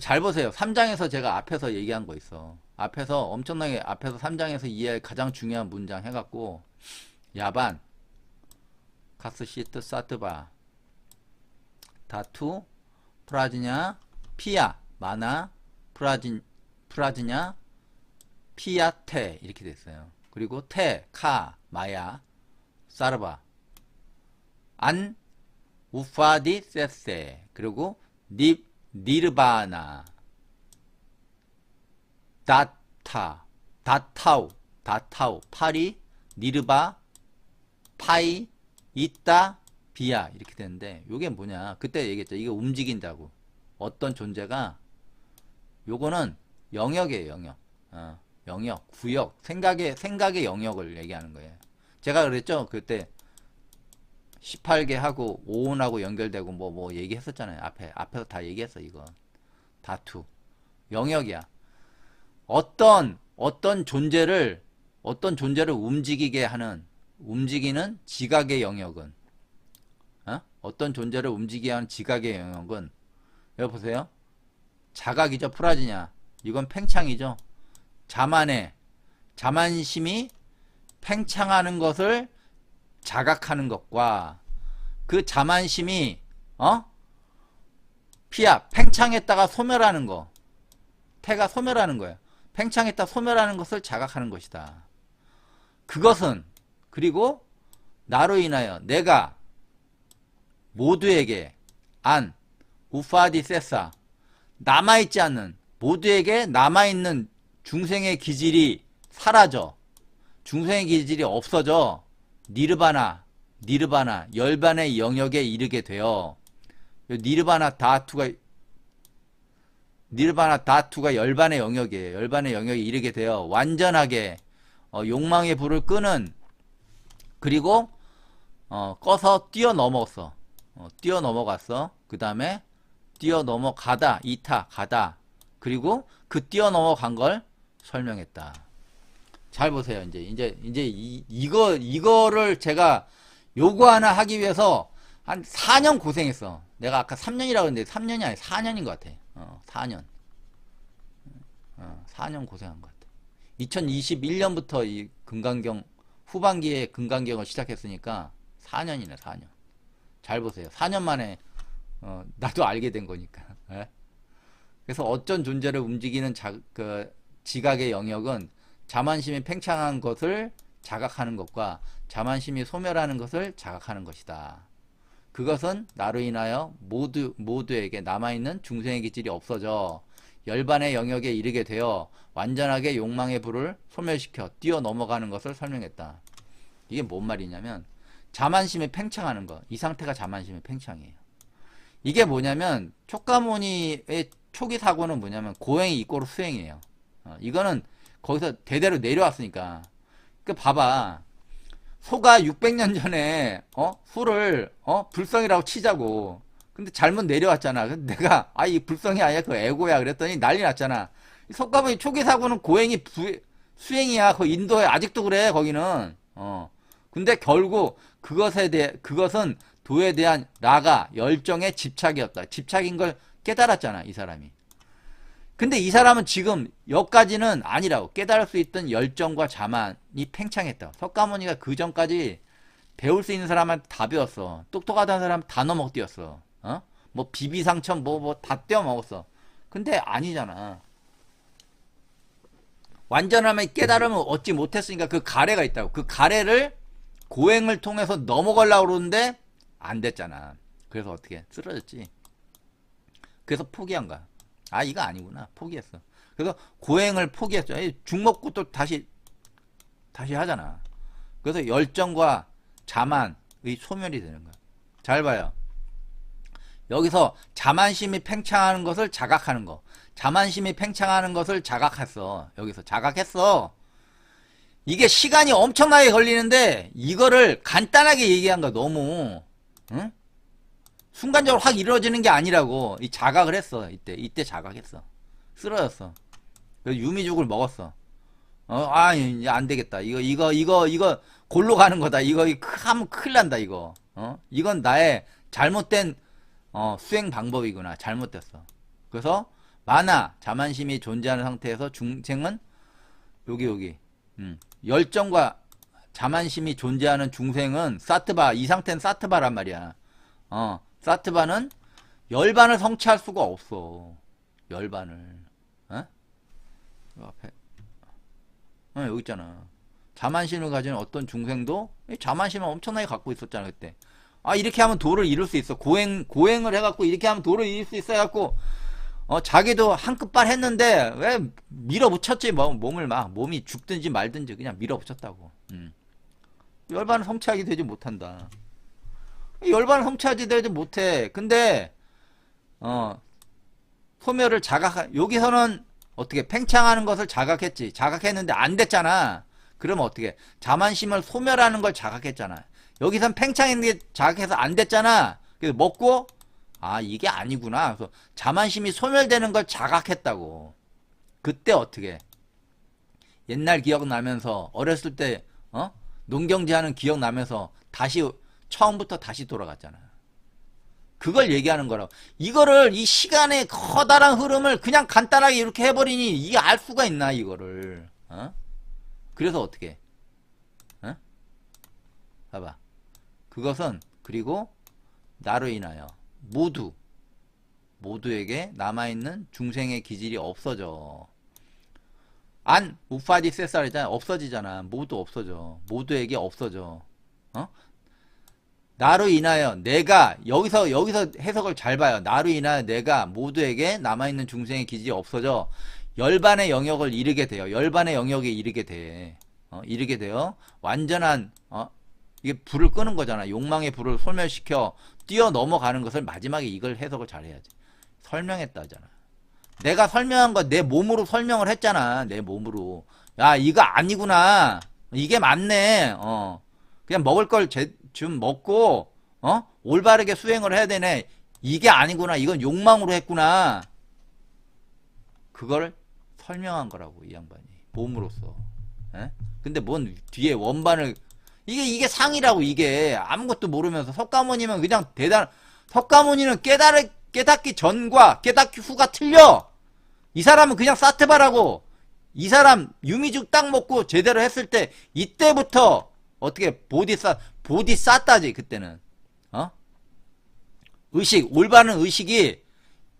잘 보세요. 3장에서 제가 앞에서 얘기한 거 있어. 앞에서 엄청나게 앞에서 3장에서 이해할 가장 중요한 문장 해갖고 야반 카스시트 사트바 다투 프라지냐 피야 마나 프라진 프라지냐 피야 테 이렇게 됐어요. 그리고 테, 카, 마야, 사르바 안 우파디 세세 그리고 니 니르바나 다타 다타우 다타우 파리 니르바 파이 있다 비야 이렇게 되는데 요게 뭐냐? 그때 얘기했죠. 이게 움직인다고. 어떤 존재가? 요거는 영역이에요 영역. 어, 영역 구역 생각의 생각의 영역을 얘기하는 거예요. 제가 그랬죠? 그때 18개 하고 오온하고 연결되고 뭐뭐 얘기했었잖아요. 앞에 앞에서 다 얘기했어 이거. 다투. 영역이야. 어떤 어떤 존재를 어떤 존재를 움직이게 하는 움직이는 지각의 영역은 어? 어떤 존재를 움직이게 하는 지각의 영역은 여기 보세요. 자각이죠. 프라지냐. 이건 팽창이죠. 자만의 자만심이 팽창하는 것을 자각하는 것과 그 자만심이 어 피야 팽창했다가 소멸하는 거 태가 소멸하는 거예요. 팽창했다 소멸하는 것을 자각하는 것이다. 그것은 그리고 나로 인하여 내가 모두에게 안 우파디 세사 남아있지 않는 모두에게 남아있는 중생의 기질이 사라져 중생의 기질이 없어져 니르바나, 니르바나, 열반의 영역에 이르게 되어 니르바나 다투가 니르바나 다투가 열반의 영역이에요. 열반의 영역에 이르게 되어 완전하게 어, 욕망의 불을 끄는 그리고 어, 꺼서 뛰어넘었어. 어, 뛰어넘어갔어. 그 다음에 뛰어넘어가다, 이타, 가다. 그리고 그 뛰어넘어간 걸 설명했다. 잘 보세요. 이제 이제 이제 이, 이거 이거를 제가 요거 하나 하기 위해서 한 4년 고생했어. 내가 아까 3년이라고 했는데 3년이 아니 4년인 것 같아. 어, 4년. 어, 4년 고생한 것 같아. 2021년부터 이 금강경 후반기에 금강경을 시작했으니까 4년이네 4년. 잘 보세요. 4년 만에 어, 나도 알게 된 거니까. 예? 그래서 어떤 존재를 움직이는 자, 그 지각의 영역은 자만심이 팽창한 것을 자각하는 것과 자만심이 소멸하는 것을 자각하는 것이다. 그것은 나로 인하여 모두 모두에게 남아 있는 중생의 기질이 없어져 열반의 영역에 이르게 되어 완전하게 욕망의 불을 소멸시켜 뛰어 넘어가는 것을 설명했다. 이게 뭔 말이냐면 자만심이 팽창하는 것. 이 상태가 자만심의 팽창이에요. 이게 뭐냐면 촉가모니의 초기 사고는 뭐냐면 고행이 이꼬로 수행이에요. 어, 이거는 거기서 대대로 내려왔으니까. 그 봐봐. 소가 600년 전에 어 소를 어 불성이라고 치자고. 근데 잘못 내려왔잖아. 근데 내가 아 이 불성이 아니야 그 에고야 그랬더니 난리 났잖아. 석가모니 초기 사고는 고행이 부, 수행이야. 그 인도에 아직도 그래 거기는. 어. 근데 결국 그것에 대해 그것은 도에 대한 라가 열정의 집착이었다. 집착인 걸 깨달았잖아 이 사람이. 근데 이 사람은 지금 여기까지는 아니라고 깨달을 수 있던 열정과 자만이 팽창했다. 석가모니가 그 전까지 배울 수 있는 사람한테 다 배웠어. 똑똑하다는 사람 다 넘어 뛰었어. 어? 뭐 비비상천 뭐 뭐 다 떼어 먹었어. 근데 아니잖아. 완전함의 깨달음을 얻지 못했으니까 그 가래가 있다고. 그 가래를 고행을 통해서 넘어가려고 그러는데 안 됐잖아. 그래서 어떻게 쓰러졌지. 그래서 포기한 거야. 아 이거 아니구나. 포기했어. 그래서 고행을 포기했죠. 죽 먹고 또 다시 다시 하잖아. 그래서 열정과 자만의 소멸이 되는 거야. 잘 봐요. 여기서 자만심이 팽창하는 것을 자각하는 거. 자만심이 팽창하는 것을 자각했어. 여기서 자각했어. 이게 시간이 엄청나게 걸리는데 이거를 간단하게 얘기한 거야 너무. 응? 순간적으로 확 이루어지는 게 아니라고 이 자각을 했어 이때. 이때 자각했어. 쓰러졌어. 유미죽을 먹었어. 어 아 이제 안 되겠다. 이거 이거 이거 이거 골로 가는 거다. 이거 하면 큰일 난다 이거. 어? 이건 나의 잘못된 어 수행 방법이구나. 잘못됐어. 그래서 많아. 자만심이 존재하는 상태에서 중생은 여기 여기. 음, 열정과 자만심이 존재하는 중생은 사트바 이 상태는 사트바란 말이야. 어 사트바는 열반을 성취할 수가 없어. 열반을 어? 요 앞에 어 여기 있잖아. 자만심을 가진 어떤 중생도 이 자만심을 엄청나게 갖고 있었잖아 그때. 아 이렇게 하면 도를 이룰 수 있어. 고행 고행을 해갖고 이렇게 하면 도를 이룰 수 있어 해갖고 어, 자기도 한 끝발 했는데, 왜 밀어붙였지, 뭐, 몸을 막, 몸이 죽든지 말든지 그냥 밀어붙였다고. 음. 열반을 성취하게 되지 못한다. 열반을 성취하지 되지 못해. 근데, 어, 소멸을 자각, 여기서는 어떻게 팽창하는 것을 자각했지. 자각했는데 안 됐잖아. 그러면 어떻게, 자만심을 소멸하는 걸 자각했잖아. 여기선 팽창했는 게 자각해서 안 됐잖아. 그래서 먹고, 아 이게 아니구나. 그래서 자만심이 소멸되는 걸 자각했다고. 그때 어떻게? 옛날 기억 나면서 어렸을 때 어? 농경지하는 기억 나면서 다시 처음부터 다시 돌아갔잖아. 그걸 얘기하는 거라고. 이거를 이 시간의 커다란 흐름을 그냥 간단하게 이렇게 해버리니 이게 알 수가 있나 이거를. 어? 그래서 어떻게? 어? 봐봐. 그것은 그리고 나로 인하여 모두 모두에게 남아있는 중생의 기질이 없어져. 안 우파디 세살이잖아 없어지잖아. 모두 없어져. 모두에게 없어져. 어? 나로 인하여 내가 여기서 여기서 해석을 잘 봐요. 나로 인하여 내가 모두에게 남아 있는 중생의 기질이 없어져 열반의 영역을 이르게 돼요. 열반의 영역에 이르게 돼. 어, 이르게 돼요. 완전한 어, 이게 불을 끄는 거잖아. 욕망의 불을 소멸시켜 뛰어 넘어가는 것을 마지막에 이걸 해석을 잘 해야지. 설명했다 하잖아. 내가 설명한 거 내 몸으로 설명을 했잖아. 내 몸으로. 야, 이거 아니구나. 이게 맞네. 어. 그냥 먹을 걸 좀 먹고, 어? 올바르게 수행을 해야 되네. 이게 아니구나. 이건 욕망으로 했구나. 그걸 설명한 거라고, 이 양반이. 몸으로써. 에? 근데 뭔 뒤에 원반을 이게 이게 상이라고 이게 아무것도 모르면서 석가모니면 그냥 대단 석가모니는 깨달을 깨닫기 전과 깨닫기 후가 틀려. 이 사람은 그냥 사트바라고. 이 사람 유미죽 딱 먹고 제대로 했을 때 이때부터 어떻게 보디 쌓 보디 쌓다지 그때는 어 의식 올바른 의식이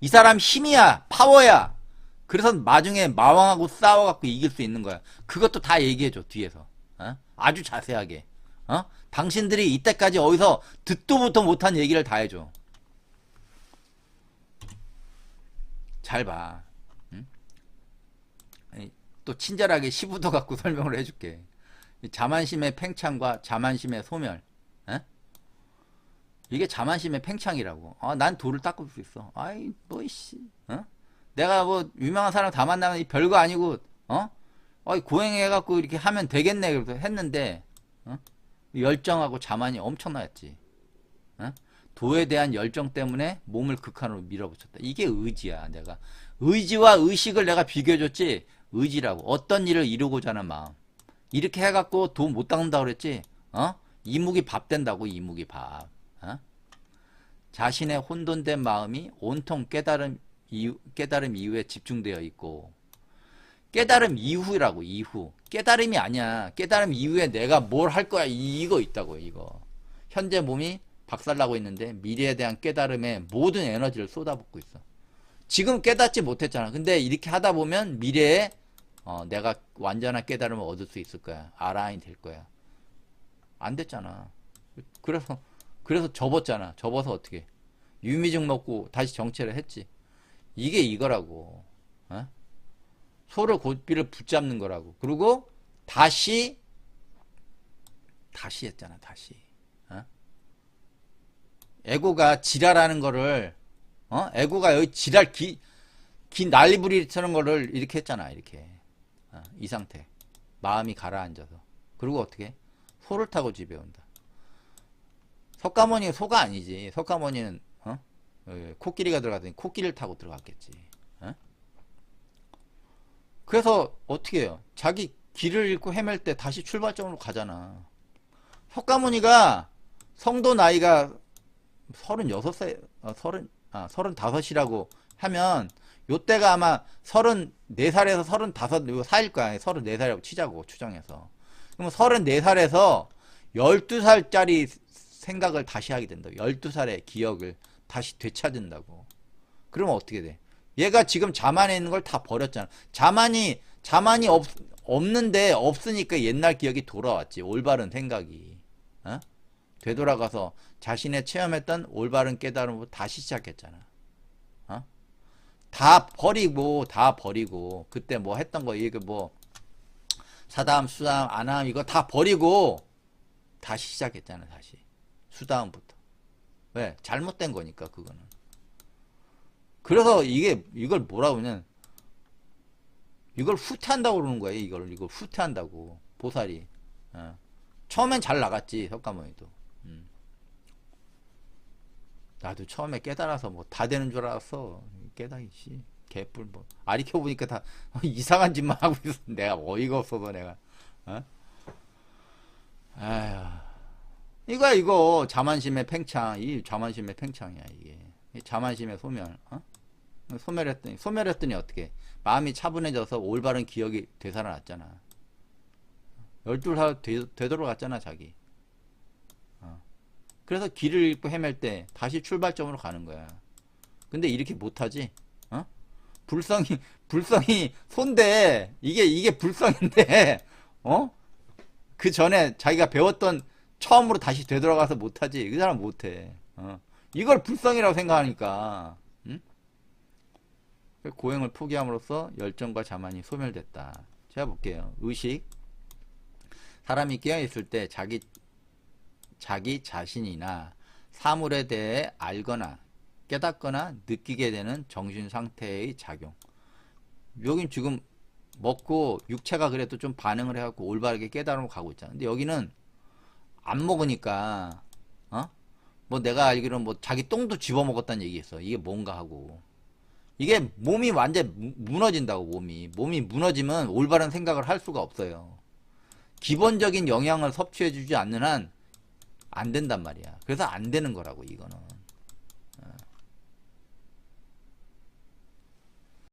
이 사람 힘이야 파워야 그래서 나중에 마왕하고 싸워갖고 이길 수 있는 거야 그것도 다 얘기해줘 뒤에서 어? 아주 자세하게 어? 당신들이 이때까지 어디서 듣도 보도 못한 얘기를 다 해줘. 잘 봐. 응? 또 친절하게 시부도 갖고 설명을 해줄게. 자만심의 팽창과 자만심의 소멸. 에? 이게 자만심의 팽창이라고. 아, 난 돌을 닦을 수 있어. 아이, 뭐, 이씨. 어? 내가 뭐, 유명한 사람 다 만나면 별거 아니고, 어? 어이, 고행해갖고 이렇게 하면 되겠네. 그래서 했는데, 어? 열정하고 자만이 엄청나였지. 어? 도에 대한 열정 때문에 몸을 극한으로 밀어붙였다. 이게 의지야, 내가. 의지와 의식을 내가 비교해줬지, 의지라고. 어떤 일을 이루고자 하는 마음. 이렇게 해갖고 도못 닦는다 그랬지, 어? 이묵이 밥 된다고, 이묵이 밥. 어? 자신의 혼돈된 마음이 온통 깨달음 이후, 깨달음 이후에 집중되어 있고, 깨달음 이후라고 이후. 깨달음이 아니야. 깨달음 이후에 내가 뭘 할 거야. 이거 있다고 이거. 현재 몸이 박살나고 있는데 미래에 대한 깨달음에 모든 에너지를 쏟아붓고 있어. 지금 깨닫지 못했잖아. 근데 이렇게 하다 보면 미래에 어, 내가 완전한 깨달음을 얻을 수 있을 거야 아라인 될 거야 안 됐잖아 그래서 그래서 접었잖아 접어서 어떻게 유미증 먹고 다시 정체를 했지 이게 이거라고 어? 소를 고삐를 붙잡는 거라고. 그리고 다시 다시 했잖아. 다시. 어? 에고가 지랄하는 거를 어? 에고가 여기 지랄 기, 긴 난리부리처럼 거를 이렇게 했잖아. 이렇게. 어, 이 상태. 마음이 가라앉아서. 그리고 어떻게? 소를 타고 집에 온다. 석가모니 소가 아니지. 석가모니는 어? 코끼리가 들어갔더니 코끼리를 타고 들어갔겠지. 그래서 어떻게 해요? 자기 길을 잃고 헤맬 때 다시 출발점으로 가잖아. 석가모니가 성도 나이가 36살, 어, 30, 아, 35이라고 하면 요때가 아마 34살에서 35, 이거 4일 거야. 34살이라고 치자고, 추정해서. 그러면 34살에서 12살짜리 생각을 다시 하게 된다. 12살의 기억을 다시 되찾은다고. 그러면 어떻게 돼? 얘가 지금 자만에 있는 걸 다 버렸잖아. 자만이, 자만이 없, 없는데 없으니까 옛날 기억이 돌아왔지. 올바른 생각이. 어? 되돌아가서 자신의 체험했던 올바른 깨달음을 다시 시작했잖아. 어? 다 버리고, 다 버리고, 그때 뭐 했던 거, 이게 뭐, 사다음, 수다음, 아나함, 이거 다 버리고, 다시 시작했잖아, 다시. 수다음부터. 왜? 잘못된 거니까, 그거는. 그래서 이게, 이걸 뭐라고 하냐면, 이걸 후퇴한다고 그러는 거예요, 이걸. 이걸 후퇴한다고. 보살이. 어. 처음엔 잘 나갔지, 석가모니도. 음. 나도 처음에 깨달아서 뭐 다 되는 줄 알았어. 깨달이 씨. 개뿔 뭐. 아리켜 보니까 다 이상한 짓만 하고 있어. 내가 어이가 없어서 내가. 어? 아휴. 이거야 이거 자만심의 팽창. 이 자만심의 팽창이야 이게. 이 자만심의 소멸. 어? 소멸했더니 소멸했더니 어떻게? 마음이 차분해져서 올바른 기억이 되살아났잖아. 열둘 살 되, 되돌아갔잖아 자기. 어. 그래서 길을 잃고 헤맬 때 다시 출발점으로 가는 거야. 근데 이렇게 못하지? 어? 불성이 불성이 손대 이게 이게 불성인데 어? 그 전에 자기가 배웠던 처음으로 다시 되돌아가서 못하지 그 사람 못해. 어. 이걸 불성이라고 생각하니까 응? 고행을 포기함으로써 열정과 자만이 소멸됐다. 제가 볼게요. 의식 사람이 깨어 있을 때 자기 자기 자신이나 사물에 대해 알거나 깨닫거나 느끼게 되는 정신 상태의 작용. 여긴 지금 먹고 육체가 그래도 좀 반응을 해갖고 올바르게 깨달음으로 가고 있잖아. 근데 여기는 안 먹으니까 어? 뭐 내가 알기로는 뭐 자기 똥도 집어 먹었다는 얘기 있어. 이게 뭔가 하고. 이게 몸이 완전 무- 무너진다고 몸이. 몸이 무너지면 올바른 생각을 할 수가 없어요. 기본적인 영양을 섭취해주지 않는 한 안 된단 말이야. 그래서 안 되는 거라고 이거는.